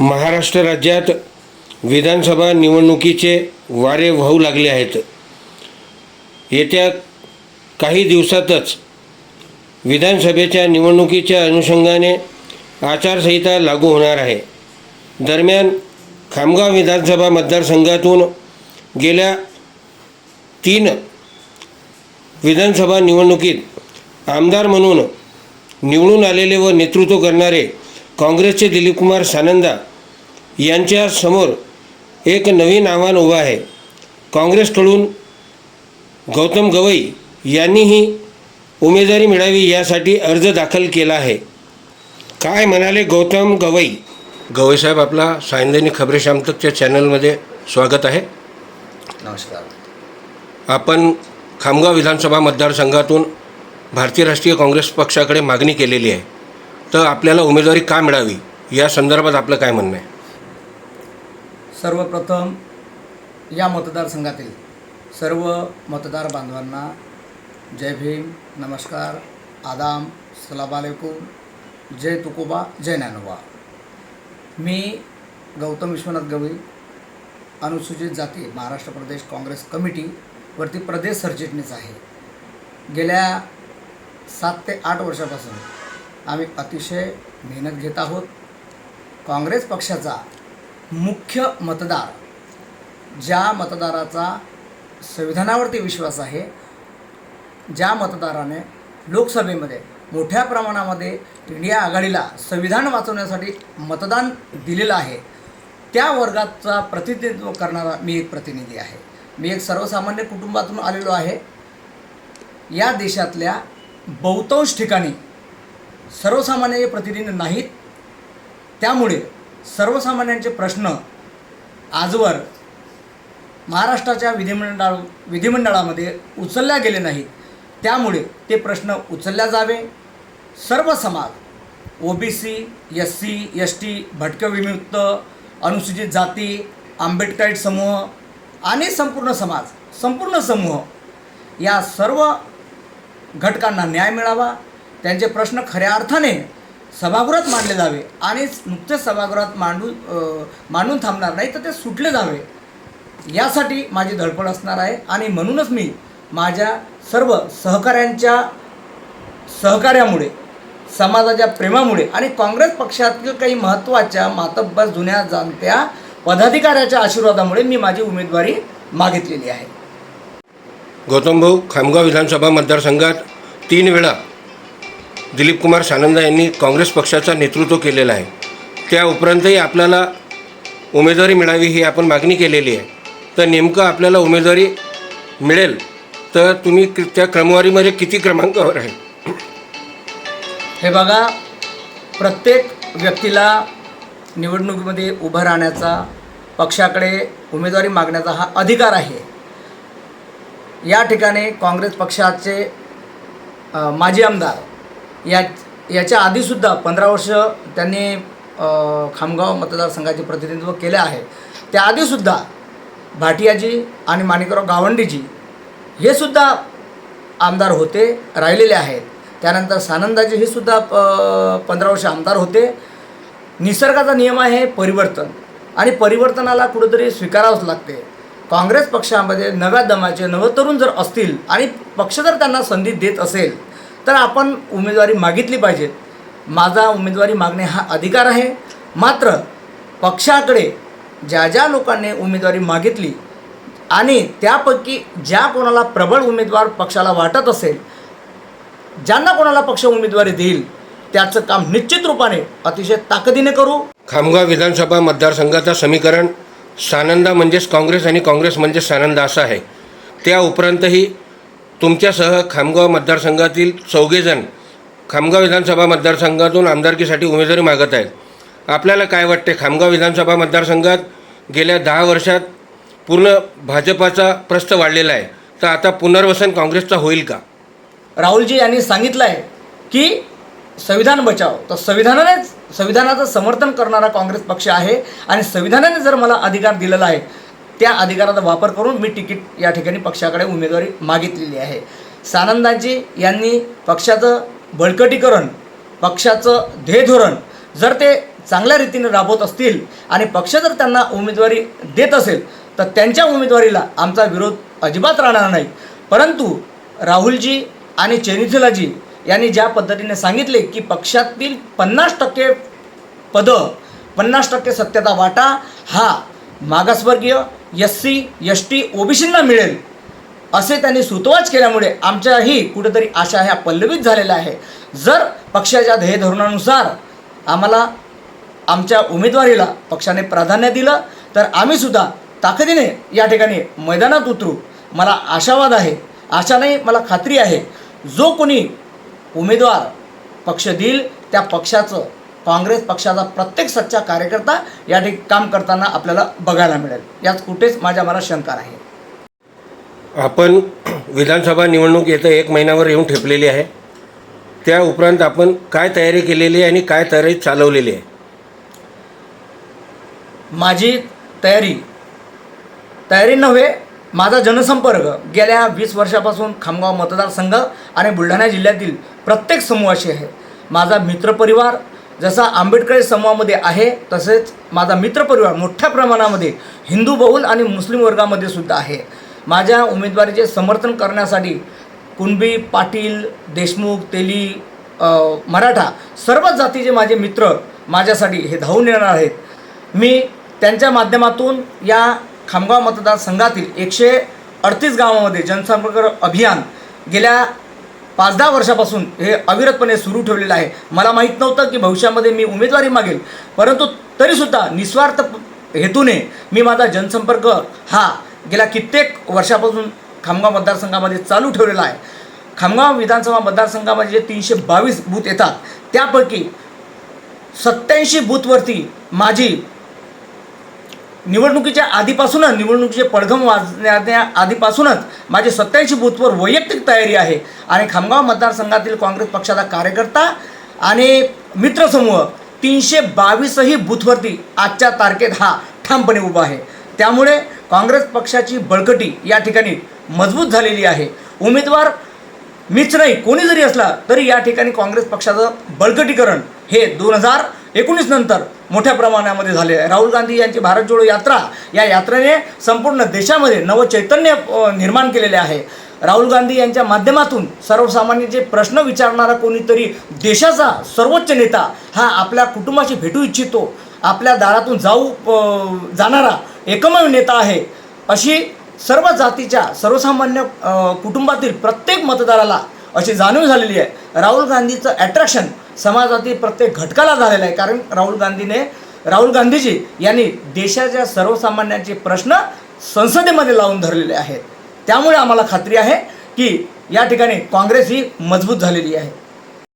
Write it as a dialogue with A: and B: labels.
A: महाराष्ट्र राज्यात विधानसभा निवडणुकीचे वारे वाहू लागले आहेत. येत्या काही दिवसातच विधानसभेच्या निवडणुकीच्या अनुषंगाने आचारसंहिता लागू होणार आहे. दरम्यान खामगाव विधानसभा मतदारसंघातून गेल्या तीन विधानसभा निवडणुकीत आमदार म्हणून निवडून आलेले व नेतृत्व करणारे काँग्रेसचे दिलीपकुमार सानंदा यांच्या समोर एक नवीन आव्हान उभं आहे. काँग्रेसकडून गौतम गवई यांनीही उमेदवारी मिळावी यासाठी अर्ज दाखल केला आहे. काय म्हणाले गौतम गवई? गवई साहेब आपला सायंदैनिक खबरे शामतकच्या चॅनलमध्ये स्वागत आहे.
B: नमस्कार.
A: आपण खामगाव विधानसभा मतदारसंघातून भारतीय राष्ट्रीय काँग्रेस पक्षाकडे मागणी केलेली आहे. तर आपल्याला उमेदवारी का मिळावी? या संदर्भात आपलं काय म्हणणं आहे?
B: सर्वप्रथम या मतदारसंघातील सर्व मतदार बांधवांना जय भीम नमस्कार आदाम सलाम अलैकुम जय तुकोबा जय ज्ञानोबा. मी गौतम विश्वनाथ गवई अनुसूचित जाती महाराष्ट्र प्रदेश काँग्रेस कमिटीवरती प्रदेश सरचिटणीस आहे. गेल्या सात ते आठ वर्षापासून आम्ही अतिशय मेहनत घेत आहोत. काँग्रेस पक्षाचा मुख्य मतदार ज्या मतदाराचा संविधानावरती विश्वास आहे ज्या मतदाराने लोकसभेमध्ये मोठ्या प्रमाणामध्ये इंडिया आघाडीला संविधान वाचवण्यासाठी मतदान दिलेलं आहे त्या वर्गाचा प्रतिनिधित्व करणारा मी एक प्रतिनिधी आहे. मी एक सर्वसामान्य कुटुंबातून आलेलो आहे. या देशातल्या बहुतांश ठिकाणी सर्वसामान्य प्रतिनिधी नाहीत. त्यामुळे सर्वसामान्यांचे प्रश्न आजवर महाराष्ट्राच्या विधिमंडळ विधिमंडळामध्ये उचलल्या गेले नाहीत. त्यामुळे ते प्रश्न उचलल्या जावे. सर्व समाज O B C S C S T भटकं विमुक्त अनुसूचित जाती आंबेडकरी समूह आणि संपूर्ण समाज संपूर्ण समूह या सर्व घटकांना न्याय मिळावा. त्यांचे प्रश्न खऱ्या अर्थाने सभागृहात मांडले जावे आणि नुकतेच सभागृहात मांडून मांडून थांबणार नाही तर ते सुटले जावे. यासाठी माझी धडपड असणार आहे आणि म्हणूनच मी माझ्या सर्व सहकाऱ्यांच्या सहकार्यामुळे समाजाच्या प्रेमामुळे आणि काँग्रेस पक्षातील काही महत्त्वाच्या मातब्बर जुन्या जाणत्या पदाधिकाऱ्याच्या आशीर्वादामुळे मी माझी उमेदवारी मागितलेली आहे.
A: गौतम भाऊ खामगाव विधानसभा मतदारसंघात तीन वेळा दिलीप कुमार सानंदा यांनी काँग्रेस पक्षाचं नेतृत्व केलेलं आहे. त्या उपरांतही आपल्याला उमेदवारी मिळावी ही आपण मागणी केलेली आहे. तर नेमकं आपल्याला उमेदवारी मिळेल तर तुम्ही त्या क्रमवारीमध्ये किती क्रमांकावर आहे?
B: हे बघा प्रत्येक व्यक्तीला निवडणुकीमध्ये उभं राहण्याचा पक्षाकडे उमेदवारी मागण्याचा हा अधिकार आहे. या ठिकाणी काँग्रेस पक्षाचे माजी आमदार या याच्या आधीसुद्धा पंधरा वर्ष त्यांनी खामगाव मतदारसंघाचे प्रतिनिधित्व केले आहे. त्याआधीसुद्धा भाटियाजी आणि माणिकराव गावंडीजी हे सुद्धा आमदार होते राहिलेले आहेत. त्यानंतर सानंदाजी हे सुद्धा प पंधरा वर्ष आमदार होते. निसर्गाचा नियम आहे परिवर्तन आणि परिवर्तनाला कुठंतरी स्वीकारावंच लागते. काँग्रेस पक्षामध्ये नव्या दमाचे नवतरुण जर असतील आणि पक्ष जर त्यांना संधी देत असेल तर आपण उमेदवारी मागितली पाहिजे. माझा उमेदवारी मागणे हा अधिकार आहे. मात्र पक्षाकडे ज्या ज्या लोकांनी उमेदवारी मागितली आणि त्यापैकी ज्या कोणाला प्रबळ उमेदवार पक्षाला वाटत असेल ज्यांना कोणाला पक्ष उमेदवारी देईल त्याचं काम निश्चित रूपाने अतिशय ताकदीने करू.
A: खामगाव विधानसभा मतदारसंघाचं समीकरण सानंदा म्हणजेच काँग्रेस आणि काँग्रेस म्हणजेच सानंदा असं आहे. त्या उपरांतही तुमच्यासह खामगाव मतदारसंघातील चौघेजण खामगाव विधानसभा मतदारसंघातून आमदारकीसाठी उमेदवारी मागत आहेत. आपल्याला काय वाटते? खामगाव विधानसभा मतदारसंघात गेल्या दहा वर्षात पूर्ण भाजपाचा प्रस्त वाढलेला आहे. तर आता पुनर्वसन काँग्रेसचा होईल का?
B: राहुलजी यांनी सांगितलं आहे की संविधान बचाव. तर संविधानानेच संविधानाचं समर्थन करणारा काँग्रेस पक्ष आहे आणि संविधानाने जर मला अधिकार दिलेला आहे त्या अधिकाराचा वापर करून मी तिकीट या ठिकाणी पक्षाकडे उमेदवारी मागितलेली आहे. सानंदाजी यांनी पक्षाचं बळकटीकरण पक्षाचं ध्येयधोरण जर ते चांगल्या रीतीने राबवत असतील आणि पक्ष जर त्यांना उमेदवारी देत असेल तर त्यांच्या उमेदवारीला आमचा विरोध अजिबात राहणार नाही. परंतु राहुलजी आणि चेनिथुलाजी यांनी ज्या पद्धतीने सांगितले की पक्षातील पन्नास टक्के पदं पन्नास टक्के सत्तेचा वाटा हा मागासवर्गीय एस सी एस टी ओबीसींना मिळेल. असे त्यांनी सुतवाच केल्यामुळे आमच्याही कुठेतरी आशा ह्या पल्लवित झालेल्या आहे. जर पक्षाच्या ध्येय धोरणानुसार आम्हाला आमच्या उमेदवारीला पक्षाने प्राधान्य दिलं तर आम्हीसुद्धा ताकदीने या ठिकाणी मैदानात उतरू. मला आशावाद आहे. आशा नाही मला खात्री आहे. जो कोणी उमेदवार पक्ष देईल त्या पक्षाचं काँग्रेस पक्षाचा प्रत्येक सच्चा कार्यकर्ता या ठिकाणी काम करताना आपल्याला बघायला मिळेल. यात कुठेच माझ्या मनात शंका आहे
A: आपण विधानसभा निवडणूक येतं एक महिन्यावर येऊन ठेपलेली आहे. त्या उपरांत आपण काय तयारी केलेली आहे आणि काय तयारी चालवलेली आहे?
B: माझी तयारी तयारी नव्हे माझा जनसंपर्क गेल्या वीस वर्षापासून खामगाव मतदारसंघ आणि बुलढाणा जिल्ह्यातील प्रत्येक समूहाशी आहे. माझा मित्रपरिवार जसा आंबेडकरी समूहामध्ये आहे तसेच माझा मित्रपरिवार मोठ्या प्रमाणामध्ये हिंदू बहुल आणि मुस्लिम वर्गामध्ये सुद्धा आहे. माझ्या उमेदवारीचे समर्थन करण्यासाठी कुणबी पाटील देशमुख तेली मराठा सर्वच जातीचे माझे मित्र माझ्यासाठी हे धावून येणार आहेत. मी त्यांच्या माध्यमातून या खामगाव मतदारसंघातील एकशे अडतीस गावामध्ये जनसंपर्क अभियान गेल्या पाच दहा वर्षापासून हे अविरतपणे सुरू ठेवलेलं आहे. मला माहीत नव्हतं की भविष्यामध्ये मी उमेदवारी मागेल. परंतु तरीसुद्धा निस्वार्थ हेतूने मी माझा जनसंपर्क हा गेल्या कित्येक वर्षापासून खामगाव मतदारसंघामध्ये चालू ठेवलेला आहे. खामगाव विधानसभा मतदारसंघामध्ये जे तीनशे बावीस बूथ येतात त्यापैकी सत्याऐंशी बूथवरती माझी निवडणुकीच्या आधीपासूनच निवडणुकीचे पडघम वाजण्या आधीपासूनच माझी सत्याऐंशी बूथवर वैयक्तिक तयारी आहे. आणि खामगाव मतदारसंघातील काँग्रेस पक्षाचा कार्यकर्ता आणि मित्रसमूह तीनशे बावीसही बूथवरती आजच्या तारखेत हा ठामपणे उभा आहे. त्यामुळे काँग्रेस पक्षाची बळकटी या ठिकाणी मजबूत झालेली आहे. उमेदवार मीच नाही कोणी जरी असला तरी या ठिकाणी काँग्रेस पक्षाचं बळकटीकरण हे दोन हजार एकोणीस नंतर मोठ्या प्रमाणामध्ये झाले. राहुल गांधी यांची भारत जोडो यात्रा या यात्रेने संपूर्ण देशामध्ये नवचैतन्य निर्माण केलेले आहे. राहुल गांधी यांच्या माध्यमातून सर्वसामान्यांचे प्रश्न विचारणारा कोणीतरी देशाचा सर्वोच्च नेता हा आपल्या कुटुंबाशी भेटू इच्छितो आपल्या दारातून जाऊ जाणारा एकमेव नेता आहे. अशी सर्व जातीच्या सर्वसामान्य कुटुंबातील प्रत्येक मतदाराला अशी जाणीव झालेली आहे. राहुल गांधीचं ॲट्रॅक्शन समाजातील प्रत्येक घटकाला झालेलं आहे. कारण राहुल गांधीने राहुल गांधीजी यांनी देशाच्या सर्वसामान्यांचे प्रश्न संसदेमध्ये लावून धरलेले आहेत. त्यामुळे आम्हाला खात्री आहे की या ठिकाणी काँग्रेस ही मजबूत झालेली आहे.